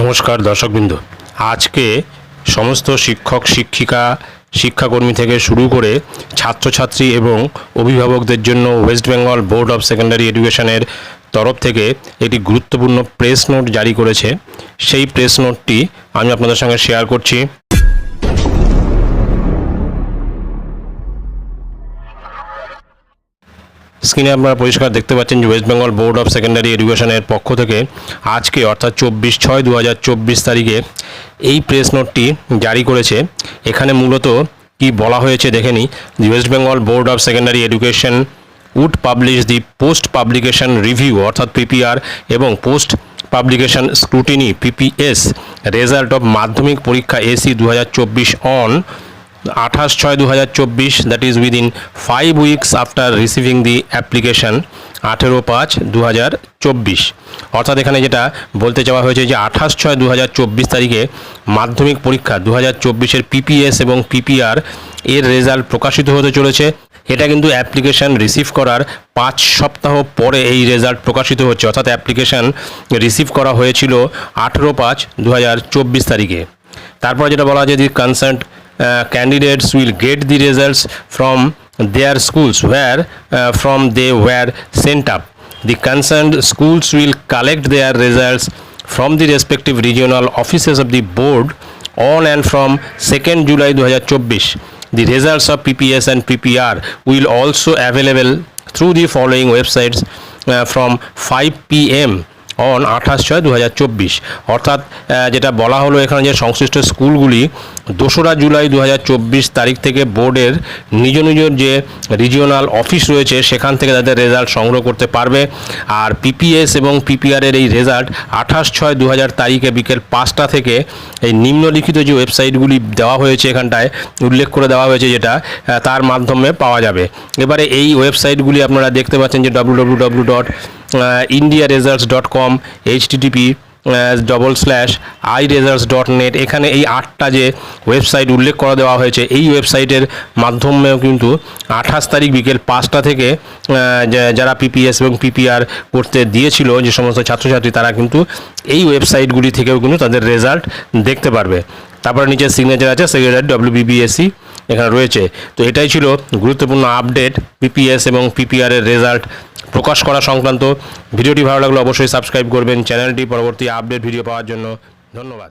নমস্কার দর্শকবৃন্দ। আজকে সমস্ত শিক্ষক, শিক্ষিকা, শিক্ষাকর্মী থেকে শুরু করে ছাত্রছাত্রী এবং অভিভাবকদের জন্য West Bengal board of secondary এডুকেশনের তরফ থেকে একটি গুরুত্বপূর্ণ প্রেস নোট জারি করেছে। সেই প্রেস নোটটি আমি আপনাদের সঙ্গে শেয়ার করছি। স্ক্রিনে আপনারা পরিষ্কার দেখতে পাচ্ছেন যে West Bengal board of secondary এডুকেশনের পক্ষ থেকে আজকে, অর্থাৎ চব্বিশ ছয় দু তারিখে এই প্রেস নোটটি জারি করেছে। এখানে মূলত কি বলা হয়েছে দেখে নিই। West Bengal board of secondary education would publish the post publication review অর্থাৎ পিপিআর এবং post publication scrutiny PPS result of Madhyamik পরীক্ষা এসি দু হাজার চব্বিশ অন আঠাশ ছয় দু হাজার চব্বিশ that is within five weeks after receiving the application আঠেরো পাঁচ দু হাজার চব্বিশ। অর্থাৎ এখানে যেটা বলতে চাওয়া হয়েছে যে আঠাশ ছয় দু হাজার চব্বিশ তারিখে মাধ্যমিক পরীক্ষা দু হাজার চব্বিশের পিপিএস এবং পিপিআর এর রেজাল্ট প্রকাশিত হতে চলেছে। এটা কিন্তু অ্যাপ্লিকেশন রিসিভ করার পাঁচ সপ্তাহ পরে এই রেজাল্ট প্রকাশিত হচ্ছে। অর্থাৎ অ্যাপ্লিকেশন রিসিভ করা হয়েছিল আঠেরো পাঁচ দু হাজার চব্বিশ তারিখে। তারপর যেটা বলা যায় the concert candidates will get the results from their schools where from they were sent up the concern schools will collect their results from the respective regional offices of the board on and from 2nd July 2024. The results of PPS and PPR will also available through the following websites uh, from 5 p.m. On আঠাশ ছয় দু অর্থাৎ যেটা বলা হলো এখানে যে সংশ্লিষ্ট স্কুলগুলি, দোসরা জুলাই দু হাজার চব্বিশ তারিখ থেকে বোর্ডের নিজ নিজ যে রিজিওনাল অফিস রয়েছে, সেখান থেকে তাদের রেজাল্ট সংগ্রহ করতে পারবে। আর পিপিএস এবং পিপিআরের এই রেজাল্ট আঠাশ ছয় দু তারিখে বিকেল পাঁচটা থেকে এই নিম্নলিখিত যে ওয়েবসাইটগুলি দেওয়া হয়েছে এখানটায়, উল্লেখ করে দেওয়া হয়েছে যেটা তার মাধ্যমে পাওয়া যাবে। এবারে এই ওয়েবসাইটগুলি আপনারা দেখতে পাচ্ছেন যে W W W dot India results dot com HTTP double slash I results dot net এখানে এই আটটা যে ওয়েবসাইট উল্লেখ করে দেওয়া হয়েছে, এই ওয়েবসাইটের মাধ্যমেও কিন্তু আঠাশ তারিখ বিকেল পাঁচটা থেকে যারা পিপিএস এবং পিপিআর করতে দিয়েছিল, যে সমস্ত ছাত্রছাত্রী, তারা কিন্তু এই ওয়েবসাইটগুলি থেকেও কিন্তু তাদের রেজাল্ট দেখতে পারবে। তারপরে নিচে সিগনেচার আছে সেক্রেটারি ডব্লিউ বিবিএসসি এখানে রয়েছে। তো এটাই ছিল গুরুত্বপূর্ণ আপডেট পিপিএস এবং পিপিআর এর রেজাল্ট প্রকাশ করা সংক্রান্ত। ভিডিওটি ভালো লাগলে অবশ্যই সাবস্ক্রাইব করবেন। চ্যানেলটি পরবর্তী আপডেট ভিডিও পাওয়ার জন্য ধন্যবাদ।